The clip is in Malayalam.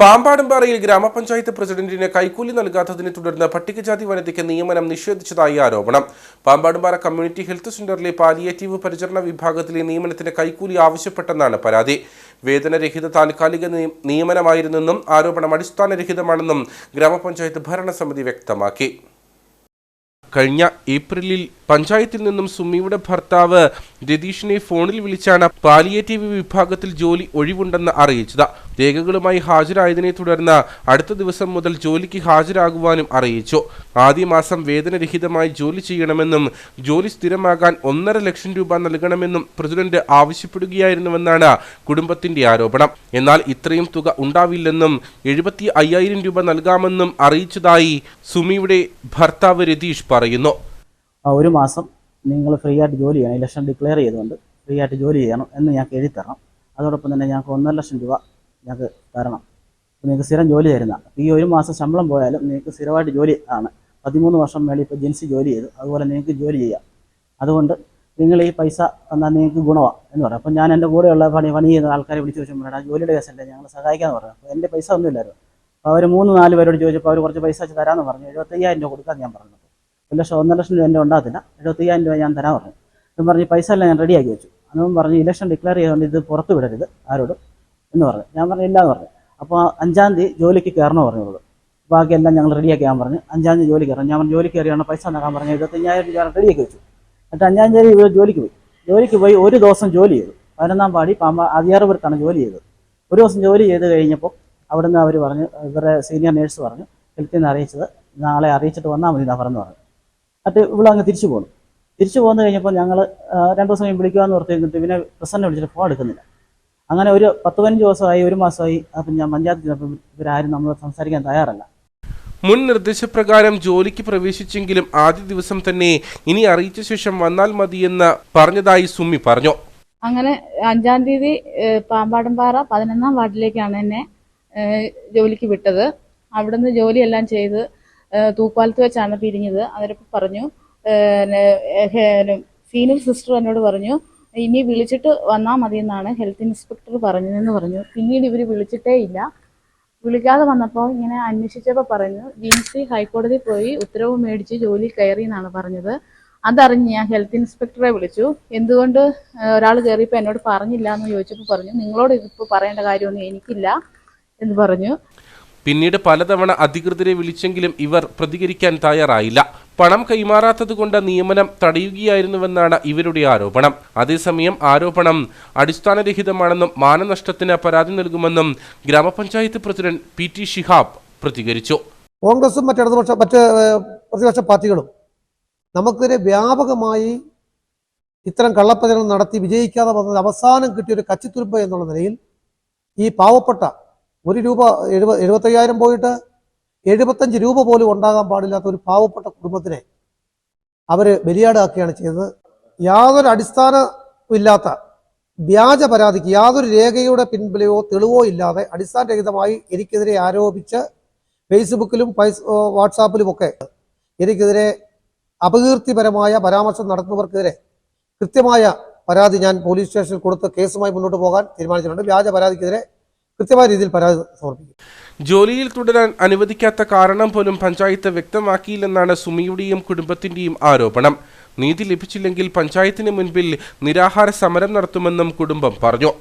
പാമ്പാടുംപാറയിൽ ഗ്രാമപഞ്ചായത്ത് പ്രസിഡന്റിന് കൈക്കൂലി നൽകാത്തതിനെ തുടർന്ന് പട്ടികജാതി വനിതയ്ക്ക് നിയമനം നിഷേധിച്ചതായി ആരോപണം. പാമ്പാടുംപാറ കമ്മ്യൂണിറ്റി ഹെൽത്ത് സെന്ററിലെ പാലിയേറ്റീവ് പരിചരണ വിഭാഗത്തിലെ നിയമനത്തിന് കൈക്കൂലി ആവശ്യപ്പെട്ടെന്നാണ് പരാതി. വേതനരഹിത താൽക്കാലിക നിയമനമായിരുന്നെന്നും ആരോപണം അടിസ്ഥാനരഹിതമാണെന്നും ഗ്രാമപഞ്ചായത്ത് ഭരണസമിതി വ്യക്തമാക്കി. കഴിഞ്ഞ ഏപ്രിലിൽ പഞ്ചായത്തിൽ നിന്നും സുമിയുടെ ഭർത്താവ് രതീഷിനെ ഫോണിൽ വിളിച്ചാണ് പാലിയേറ്റീവ് വിഭാഗത്തിൽ ജോലി ഒഴിവുണ്ടെന്ന് അറിയിച്ചത്. രേഖകളുമായി ഹാജരായതിനെ തുടർന്ന് അടുത്ത ദിവസം മുതൽ ജോലിക്ക് ഹാജരാകുവാനും അറിയിച്ചു. ആദ്യ മാസം വേതനരഹിതമായി ജോലി ചെയ്യണമെന്നും ജോലി സ്ഥിരമാകാൻ ഒന്നര ലക്ഷം രൂപ നൽകണമെന്നും പ്രസിഡന്റ് ആവശ്യപ്പെടുകയായിരുന്നുവെന്നാണ് കുടുംബത്തിന്റെ ആരോപണം. എന്നാൽ ഇത്രയും തുക ഉണ്ടാവില്ലെന്നും എഴുപത്തി അയ്യായിരം രൂപ നൽകാമെന്നും അറിയിച്ചതായി സുമിയുടെ ഭർത്താവ് രതീഷ് പറയുന്നു. ഒരു മാസം നിങ്ങൾ ഫ്രീ ആയിട്ട് ജോലി ചെയ്യണം. ഇലക്ഷൻ ഡിക്ലെയർ ചെയ്തുകൊണ്ട് ഫ്രീ ആയിട്ട് ജോലി ചെയ്യണം എന്ന് ഞങ്ങൾക്ക് എഴുതിത്തരണം അതോടൊപ്പം തന്നെ ഞങ്ങൾക്ക് ഒന്നര ലക്ഷം രൂപ ഞങ്ങൾക്ക് തരണം. നിങ്ങൾക്ക് സ്ഥിരം ജോലി തരുന്ന ഈ ഒരു മാസം ശമ്പളം പോയാലും നിങ്ങൾക്ക് സ്ഥിരമായിട്ട് ജോലി ആണ്. പതിമൂന്ന് വർഷം മേളിൽ ഇപ്പോൾ ജെൻസി ജോലി ചെയ്തു. അതുപോലെ നിങ്ങൾക്ക് ജോലി ചെയ്യാം. അതുകൊണ്ട് നിങ്ങൾ ഈ പൈസ തന്നാൽ നിങ്ങൾക്ക് ഗുണമാണ് എന്ന് പറയും. അപ്പം ഞാൻ എന്റെ കൂടെയുള്ള പണി പണി ചെയ്യുന്ന ആൾക്കാരെ വിളിച്ച് ചോദിച്ചു മേടാ ജോലിയുടെ കേസല്ലേ ഞങ്ങൾ സഹായിക്കാമെന്ന് പറഞ്ഞു അപ്പോൾ എന്റെ പൈസ ഒന്നുമില്ലായിരുന്നു. അപ്പോൾ അവർ മൂന്ന് നാല് പേരോട് ചോദിച്ചപ്പോൾ അവർ കുറച്ച് പൈസ വെച്ച് തരാമെന്ന് പറഞ്ഞു. എഴുപത്തയ്യായിരം രൂപ കൊടുക്കാൻ ഞാൻ പറഞ്ഞു ഒരു ലക്ഷം ഒന്നര ലക്ഷം രൂപ എന്റെ ഉണ്ടാകത്തില്ല. എഴുപത്തയ്യായിരം രൂപ ഞാൻ തരാൻ പറഞ്ഞു. എന്ന് പറഞ്ഞ് പൈസ എല്ലാം ഞാൻ റെഡിയാക്കി വെച്ചു. അതും പറഞ്ഞ് ഇലക്ഷൻ ഡിക്ലെയർ ചെയ്തുകൊണ്ട് ഇത് പുറത്ത് വിടരുത് ആരോടും എന്ന് പറഞ്ഞു. ഞാൻ പറഞ്ഞു ഇല്ല എന്ന് പറഞ്ഞു. അപ്പോൾ അഞ്ചാം തീയതി ജോലിക്ക് കയറണമെന്ന് പറഞ്ഞോളൂ ബാക്കിയെല്ലാം ഞങ്ങൾ റെഡിയാക്കി ഞാൻ പറഞ്ഞു. അഞ്ചാം തീയതി ജോലി കയറണം. ഞാൻ പറഞ്ഞു ജോലിക്ക് കയറിയാണ് പൈസ ഉണ്ടാക്കാൻ പറഞ്ഞു എഴുപത്തയ്യായിരം രൂപ റെഡിയാക്കി വെച്ചു. എന്നിട്ട് അഞ്ചാം തീയതി ഇവിടെ ജോലിക്ക് പോയി. ജോലിക്ക് പോയി ഒരു ദിവസം ജോലി ചെയ്തു. പതിനൊന്നാം പാടി പാമ്പ അതിയാറുപുരത്താണ് ജോലി ചെയ്തത്. ഒരു ദിവസം ജോലി ചെയ്ത് കഴിഞ്ഞപ്പോൾ അവിടുന്ന് അവർ പറഞ്ഞു ഇവരുടെ സീനിയർ നേഴ്സ് പറഞ്ഞു ഹെൽത്തിൽ നിന്ന് അറിയിച്ചത്. നാളെ അറിയിച്ചിട്ട് വന്നാൽ മതി എന്നാ പറഞ്ഞു. എന്നിട്ട് ഇവിടെ അങ്ങ് തിരിച്ചു പോകണം തിരിച്ചു പോന്നു കഴിഞ്ഞപ്പോൾ ഞങ്ങൾ രണ്ടു ദിവസം വിളിക്കുക എന്ന് ഓർത്ത് കഴിഞ്ഞിട്ട് പിന്നെ പ്രസന്നെ വിളിച്ചിട്ട് ഫോൺ എടുക്കുന്നില്ല. അങ്ങനെ ഒരു പത്ത് പതിനഞ്ച് ദിവസമായി ഒരു മാസമായി അപ്പം ഞാൻ പഞ്ചായത്തിൽ ചെന്നപ്പം ഇവരാരും നമ്മൾ സംസാരിക്കാൻ തയ്യാറല്ല. മുൻ നിർദ്ദേശപ്രകാരം ജോലിക്ക് പ്രവേശിച്ചെങ്കിലും ആദ്യ ദിവസം തന്നെ ഇനി അറിയിച്ച ശേഷം വന്നാൽ മതിയെന്ന് പറഞ്ഞതായി സുമി പറഞ്ഞു. അങ്ങനെ അഞ്ചാം തീയതി പാമ്പാടംപാറ പതിനൊന്നാം വാർഡിലേക്കാണ് എന്നെ ജോലിക്ക് വിട്ടത്. അവിടുന്ന് ജോലിയെല്ലാം ചെയ്ത് തൂപ്പാലത്ത് വെച്ചാണ് പിരിഞ്ഞത്. അവരപ്പോൾ പറഞ്ഞു സീനിയർ സിസ്റ്റർ എന്നോട് പറഞ്ഞു ഇനി വിളിച്ചിട്ട് വന്നാൽ മതി എന്നാണ് ഹെൽത്ത് ഇൻസ്പെക്ടർ പറഞ്ഞതെന്ന് പറഞ്ഞു. പിന്നീട് ഇവർ വിളിച്ചിട്ടേ ഇല്ല. വിളിക്കാതെ വന്നപ്പോൾ ഇങ്ങനെ അന്വേഷിച്ചപ്പോൾ പറഞ്ഞു ജിൻസി ഹൈക്കോടതി പോയി ഉത്തരവ് മേടിച്ച് ജോലി കയറി എന്നാണ് പറഞ്ഞത്. അതറിഞ്ഞ് ഞാൻ ഹെൽത്ത് ഇൻസ്പെക്ടറെ വിളിച്ചു. എന്തുകൊണ്ട് ഒരാൾ കയറിയപ്പോൾ എന്നോട് പറഞ്ഞില്ല എന്ന് ചോദിച്ചപ്പോൾ പറഞ്ഞു നിങ്ങളോട് ഇതിപ്പോൾ പറയേണ്ട കാര്യമൊന്നും എനിക്കില്ല എന്ന് പറഞ്ഞു. പിന്നീട് പലതവണ അധികൃതരെ വിളിച്ചെങ്കിലും ഇവർ പ്രതികരിക്കാൻ തയ്യാറായില്ല. പണം കൈമാറാത്തതുകൊണ്ട് നിയമനം തടയുകയായിരുന്നുവെന്നാണ് ഇവരുടെ ആരോപണം. അതേസമയം ആരോപണം അടിസ്ഥാനരഹിതമാണെന്നും മാനനഷ്ടത്തിന് പരാതി നൽകുമെന്നും ഗ്രാമപഞ്ചായത്ത് പ്രസിഡന്റ് പി ടി ഷിഹാബ് പ്രതികരിച്ചു. കോൺഗ്രസും മറ്റ് ഇടതുപക്ഷ മറ്റ് പ്രതിപക്ഷ പാർട്ടികളും നമുക്കെതിരെ വ്യാപകമായി ഇത്തരം കള്ളപ്രചരണം നടത്തി വിജയിക്കാതെ വന്നത് അവസാനം കിട്ടിയ ഒരു കച്ചിത്തുരുമ്പ് എന്നുള്ള നിലയിൽ ഈ പാവപ്പെട്ട ഒരു രൂപ എഴുപ എഴുപത്തയ്യായിരം പോയിട്ട് എഴുപത്തഞ്ച് രൂപ പോലും ഉണ്ടാകാൻ പാടില്ലാത്ത ഒരു പാവപ്പെട്ട കുടുംബത്തിനെ അവർ ബലിയാടാക്കുകയാണ് ചെയ്തത്. യാതൊരു അടിസ്ഥാനമില്ലാത്ത വ്യാജ പരാതിക്ക് യാതൊരു രേഖയുടെ പിൻബലയോ തെളിവോ ഇല്ലാതെ അടിസ്ഥാനരഹിതമായി എനിക്കെതിരെ ആരോപിച്ച് ഫേസ്ബുക്കിലും ഫൈസ് വാട്സാപ്പിലുമൊക്കെ എനിക്കെതിരെ അപകീർത്തിപരമായ പരാമർശം നടത്തുന്നവർക്കെതിരെ കൃത്യമായ പരാതി ഞാൻ പോലീസ് സ്റ്റേഷനിൽ കൊടുത്ത് കേസുമായി മുന്നോട്ട് പോകാൻ തീരുമാനിച്ചിട്ടുണ്ട്. വ്യാജ പരാതിക്കെതിരെ കൃത്യമായ രീതിയിൽ പരാതി സമർപ്പിക്കും. ജോലിയിൽ തുടരാൻ അനുവദിക്കാത്ത കാരണം പോലും പഞ്ചായത്ത് വ്യക്തമാക്കിയില്ലെന്നാണ് സുമിയുടെയും കുടുംബത്തിന്റെയും ആരോപണം. നീതി ലഭിച്ചില്ലെങ്കിൽ പഞ്ചായത്തിന് മുൻപിൽ നിരാഹാര സമരം നടത്തുമെന്നും കുടുംബം പറഞ്ഞു.